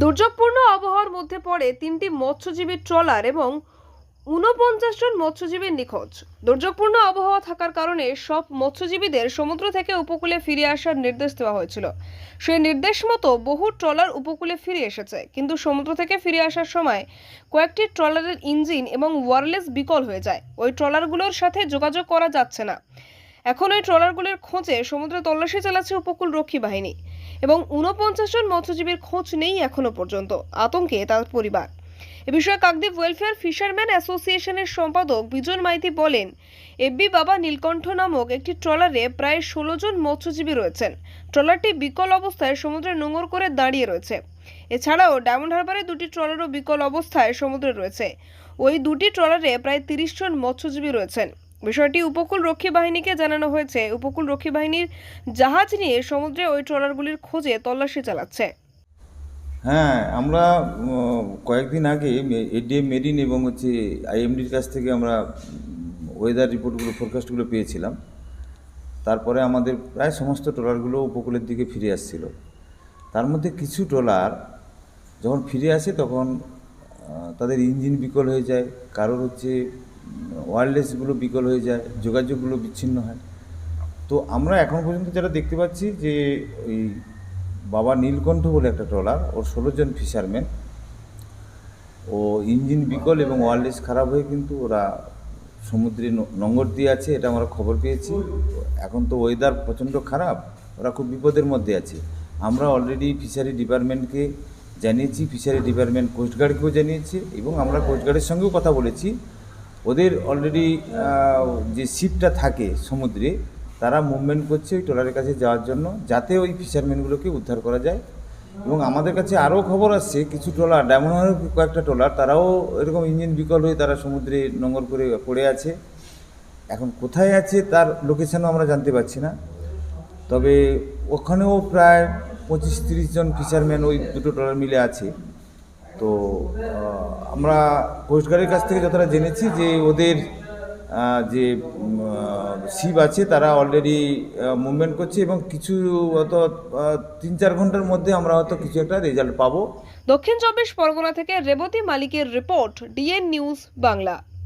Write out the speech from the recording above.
দুর্যোগপূর্ণ আবহাওয়ার মধ্যে পড়ে তিনটি মৎস্যজীবী ট্রলার এবং ঊনপঞ্চাশ জন মৎস্যজীবী নিখোঁজ। দুর্যোগপূর্ণ আবহাওয়া থাকার কারণে সব মৎস্যজীবীদের সমুদ্র থেকে উপকূলে ফিরে আসার নির্দেশ দেওয়া হয়েছিল। সেই নির্দেশ মতো বহু ট্রলার উপকূলে ফিরে এসেছে। কিন্তু সমুদ্র থেকে ফিরে আসার সময় কয়েকটি ট্রলারের ইঞ্জিন এবং ওয়ারলেস বিকল হয়ে যায়। ওই ট্রলারগুলোর সাথে যোগাযোগ করা যাচ্ছে না। এখন ওই ট্রলারগুলোর খোঁজে সমুদ্রে তল্লাশি চালাচ্ছে উপকূল রক্ষী বাহিনী। এবং ঊনপঞ্চাশ জন মৎস্যজীবীর খোঁজ নেই এখনও পর্যন্ত। আতঙ্কে তার পরিবার। এ বিষয়ে কাকদ্বীপ ওয়েলফেয়ার ফিশারম্যান অ্যাসোসিয়েশনের সম্পাদক বিজন মাইতি বলেন এব্বি বাবা নীলকণ্ঠ নামক একটি ট্রলারে প্রায় ষোলো জন মৎস্যজীবী রয়েছেন। ট্রলারটি বিকল অবস্থায় সমুদ্রে নোঙর করে দাঁড়িয়ে রয়েছে। এছাড়াও ডায়মন্ড হারবারে দুটি ট্রলারও বিকল অবস্থায় সমুদ্রে রয়েছে। ওই দুটি ট্রলারে প্রায় তিরিশ জন মৎস্যজীবী রয়েছেন। বিষয়টি উপকূল রক্ষী বাহিনীকে জানানো হয়েছে। উপকূল রক্ষী বাহিনীর জাহাজ নিয়ে সমুদ্রে ওই ট্রলারগুলির খোঁজে তল্লাশি চালাচ্ছে। হ্যাঁ আমরা কয়েকদিন আগে এডিএম মেরিন এবং হচ্ছে আইএমডির কাছ থেকে আমরা ওয়েদার রিপোর্টগুলো, ফোরকাস্টগুলো পেয়েছিলাম। তারপরে আমাদের প্রায় সমস্ত ট্রলারগুলো উপকূলের দিকে ফিরে আসছিল। তার মধ্যে কিছু ট্রলার যখন ফিরে আসে তখন তাদের ইঞ্জিন বিকল হয়ে যায়। কারোর হচ্ছে ওয়্যারলেসগুলো বিকল হয়ে যায়, যোগাযোগগুলো বিচ্ছিন্ন হয়। তো আমরা এখন পর্যন্ত যেটা দেখতে পাচ্ছি যে ওই বাবা নীলকণ্ঠ বলে একটা ট্রলার, ওর ষোলো জন ফিশারম্যান ও ইঞ্জিন বিকল এবং ওয়ারলেস খারাপ হয়ে কিন্তু ওরা সমুদ্রে ন- নোঙর দিয়ে আছে, এটা আমরা খবর পেয়েছি। এখন তো ওয়েদার প্রচণ্ড খারাপ, ওরা খুব বিপদের মধ্যে আছে। আমরা অলরেডি ফিশারি ডিপার্টমেন্টকে জানিয়েছি ফিশারি ডিপার্টমেন্ট কোস্টগার্ডকেও জানিয়েছি এবং আমরা কোস্টগার্ডের সঙ্গেও কথা বলেছি। ওদের অলরেডি যে শিপটা থাকে সমুদ্রে, তারা মুভমেন্ট করছে ওই ট্রলারের কাছে যাওয়ার জন্য, যাতে ওই ফিশারম্যানগুলোকে উদ্ধার করা যায়। এবং আমাদের কাছে আরও খবর আসছে, কিছু ট্রলার ডায়মন্ড কয়েকটা ট্রলার, তারাও এরকম ইঞ্জিন বিকল হয়ে তারা সমুদ্রে নোঙর করে পড়ে আছে। এখন কোথায় আছে তার লোকেশনও আমরা জানতে পারছি না। তবে ওখানেও প্রায় পঁচিশ তিরিশ জন ফিশারম্যান ওই দুটো ট্রলার মিলে আছে। তো আমরা কোস্টগার্ডের কাছ থেকে যতটা জেনেছি যে ওদের যে শিপ আছে, তারা অলরেডি মুভমেন্ট করছে এবং কিছু হয়তো তিন চার ঘণ্টার মধ্যে আমরা হয়তো কিছু একটা রেজাল্ট পাবো। দক্ষিণ চব্বিশ পরগনা থেকে রেবতী মালিকের রিপোর্ট ডিএন নিউজ বাংলা।